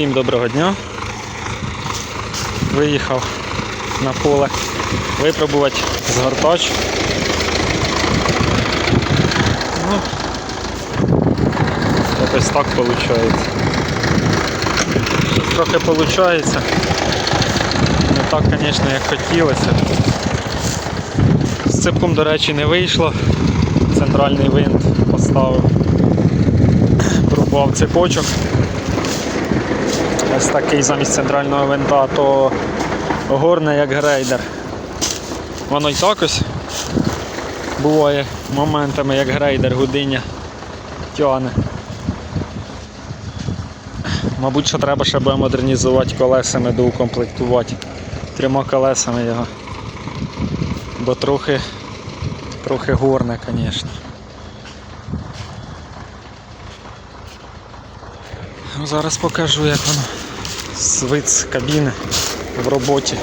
Всім доброго дня. Виїхав на поле випробувати згортач. Ну, якось так виходить. Трохи виходить. Не так, звісно, як хотілося. З ципком, до речі, не вийшло. Центральний винт поставив. Пробував цепочок. Ось такий замість центрального винта, то горне як грейдер. Воно й так ось буває моментами, як грейдер гудиня тягне. Мабуть, що треба ще буде модернізувати колесами, доукомплектувати трьома колесами його. Бо трохи, трохи горне, звісно. Ну, Зараз покажу, як воно з кабины в роботі.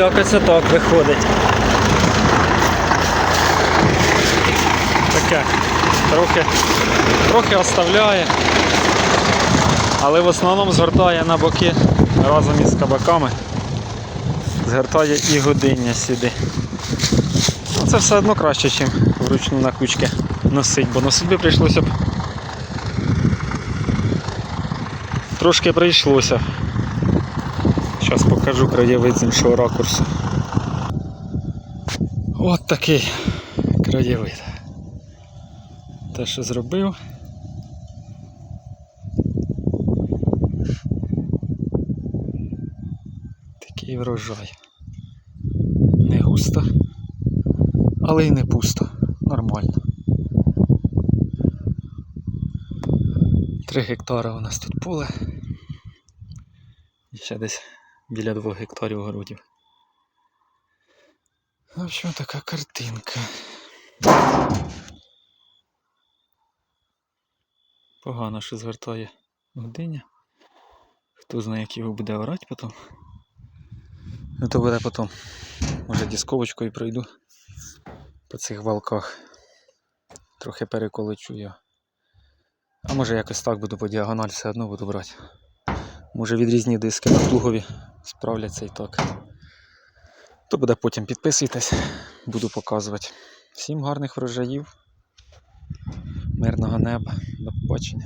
Ну, Якось отак виходить. Таке. Трохи, трохи оставляє. Але в основному згортає на боки разом із кабаками. Згортає і годиння сюди. Ну, Це все одно краще, ніж вручну на кучки носить, бо носити би прийшлося б. Трошки прийшлося. Зараз покажу краєвид з іншого ракурсу. От такий краєвид. Те, що зробив. Такий врожай. Не густо, але й не пусто. Нормально. Три гектара у нас тут поле. І ще десь біля двох гектарів городів. Ну що така картинка. Погано, що звертає годиня. Хто знає, як його буде орати потім. Ну то буде потім. Може дисковочкою пройду по цих валках. Трохи переколочу я. А може якось так буду по діагональ все одно буду брати. Може відрізні диски на плугові справляться і так. То буде потім підписуйтесь, буду показувати. Всім гарних врожаїв, мирного неба, до побачення.